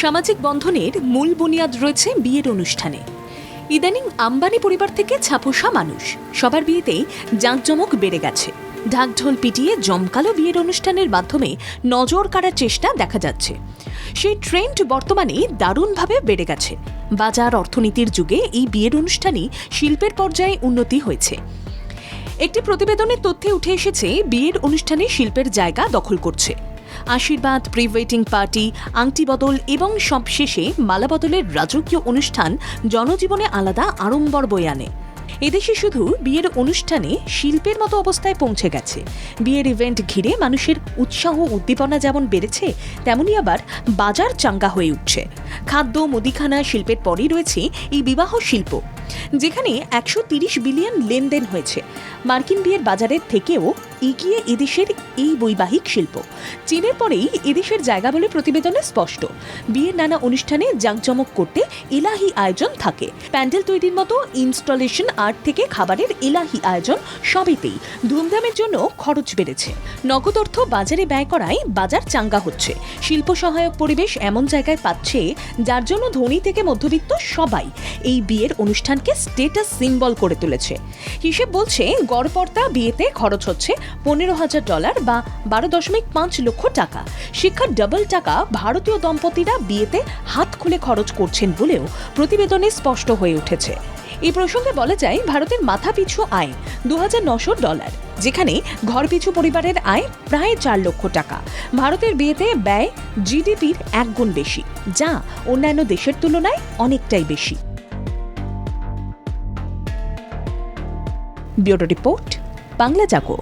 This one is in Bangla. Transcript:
সামাজিক বন্ধনের মূল বুনিয়াদ রয়েছে বিয়ের অনুষ্ঠানে। ইদানিং আম্বানি পরিবার থেকে ছাপোষা মানুষ। সবার বিয়েতেই জাঁকজমক বেড়ে গেছে। ঢাকঢোল পিটিয়ে জমকালো বিয়ের অনুষ্ঠানের মাধ্যমে নজর কাড়ার চেষ্টা দেখা যাচ্ছে। সেই ট্রেন্ড বর্তমানে দারুণভাবে বেড়ে গেছে। বাজার অর্থনীতির যুগে এই বিয়ের অনুষ্ঠানই শিল্পের পর্যায়ে উন্নতি হয়েছে। একটি প্রতিবেদনের তথ্যে উঠে এসেছে, বিয়ের অনুষ্ঠানে শিল্পের জায়গা দখল করছে। আশীর্বাদ প্রি ওয়েডিং পার্টি আংটি বদল এবং সবশেষে মালা বদলের রাজকীয় অনুষ্ঠান জনজীবনে আলাদা আড়ম্বর বয়ে আনে। এদেশে শুধু বিয়ের অনুষ্ঠানে শিল্পের মতো অবস্থায় পৌঁছে গেছে। বিয়ের ইভেন্ট ঘিরে মানুষের উৎসাহ, উদ্দীপনা যেমন বেড়েছে, তেমনি আবার বাজার চাঙ্গা হয়ে উঠছে। খাদ্য, মুদিখানা শিল্পের পরই রয়েছে এই বিবাহ শিল্প, যেখানে একশো বিলিয়ন লেনদেন হয়েছে। মার্কিন বিয়ের বাজারের থেকেও এগিয়ে এদেশের এই বৈবাহিক শিল্প। চীনের পরেই এদেশের জায়গা বলে প্রতিবেদনে স্পষ্ট। বিয়ের নানা অনুষ্ঠানে জাঁকজমক করতে এলাহি আয়োজন থাকে। প্যান্ডেল তৈরির মতো ইনস্টলেশন আর্ট থেকে খাবারের এলাহি আয়োজন সবেতেই। ধুমধামের জন্য খরচ বেড়েছে। নগদ অর্থ বাজারে ব্যয় করায় বাজার চাঙ্গা হচ্ছে। শিল্প সহায়ক পরিবেশ এমন জায়গায় পাচ্ছে যার জন্য ধনী থেকে মধ্যবিত্ত সবাই এই বিয়ের অনুষ্ঠানকে স্টেটাস সিম্বল করে তুলেছে। হিসেব বলছে গড়পর্তা বিয়েতে খরচ হচ্ছে পনেরো হাজার ডলার বা বারো দশমিক পাঁচ লক্ষ টাকা। শিক্ষার ডাবল টাকা ভারতীয় দম্পতিরা বিয়েতে হাত খুলে খরচ করছেন বলেও প্রতিবেদনে স্পষ্ট হয়ে উঠেছে। এই প্রসঙ্গে বলা যায়, ভারতের মাথাপিছু আয় দু নশো ডলার, যেখানে ঘরপিছু পরিবারের আয় প্রায় চার লক্ষ টাকা। ভারতের বিয়েতে ব্যয় জিডিপির এক গুণ বেশি, যা অন্যান্য দেশের তুলনায় অনেকটাই বেশি। Bureau report, Bangla Jago.